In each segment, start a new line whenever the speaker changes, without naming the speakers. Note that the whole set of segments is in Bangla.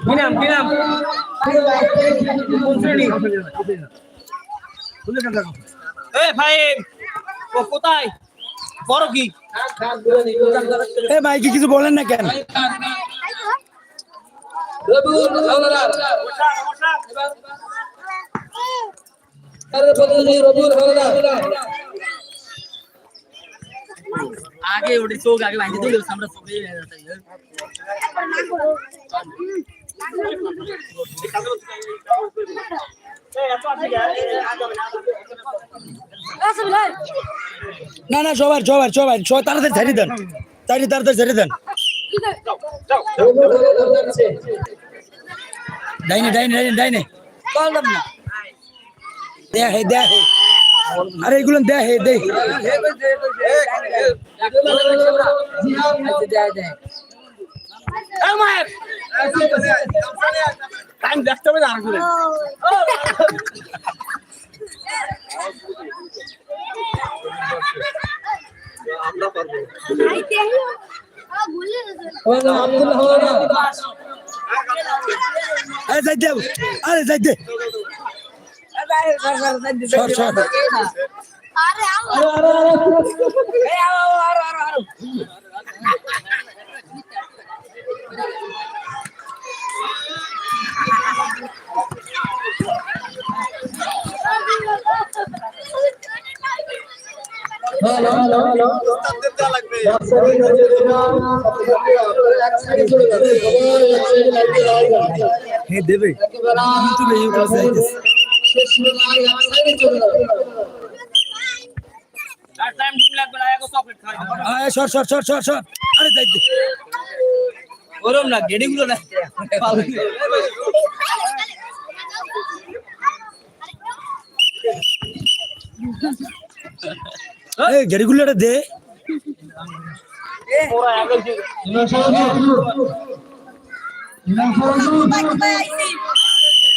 কি নাম কি নাম কোন শ্রেণি এ ভাই ও কোথায়? বড় কি?
এ ভাই কি কিছু বলেন না কেন?
রবিউল হাওলাদার প্রতিনিধি রবিউল হাওলাদার
আগে ওটি চোখ আগে বাইন্ধে দিল আমরা সবাই
না না, সবার সবার সবার সবাই তাড়াতাড়ি ছেড়ে দেন। তাড়াতাড়ি তাড়াতাড়ি ছেড়ে দেন। ডাইনে ডাইনে ডাইনে ডাইনে। হে দেয়া হে আরে এগুলো দেয়া হে দে
টাইম দেখতে হবে না
হাওলাদার
আরে যাই দে আরে যাই দে। সর সর
আরে আরে আরে হ্যালো হ্যালো হ্যালো ডাক্তারি নজরুল্লাহ এক সাইডে চলে যাবে সবাই এক সাইডে লাইটে দাঁড়ায় যাবে
হে দেবে
একেবারে
এই কাছে আইতেছে।
শেষ
সর সর সর সর সর। আরে যাই দে
ওরম না গেডি গুলো না।
এই, গেড়িগুলো দে।
ইমাম সাহেব ইমাম সাহেব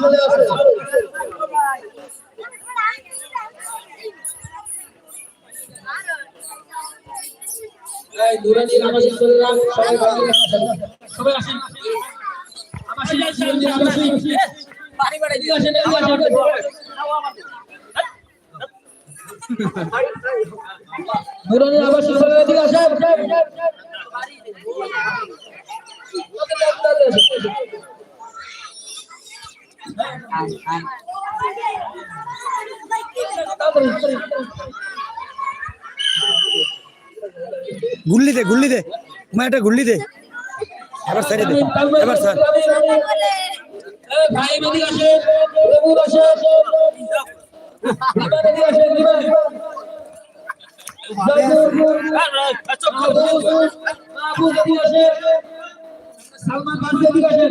চলে। নার্সারি, সবাই। আসেন। নুরানি আবাসিক সবাই আমার কাছে চলে আসেন। এই নুরানি আবাসিক ছেলেরা সবাই বাইরে আসেন। সবাই আসেন। আবাসিক নুরানি আবাসিক।
বাড়ি বাড়ি
এদিকে আসেন,
গুল্লি দে গুল্লি দে মা একটা গুল্লি দে এবার ছেড়ে দে এবার স্যার
ভাই মাহবুব, মাহবুব এদিকে আসেন। সালমান আসেন।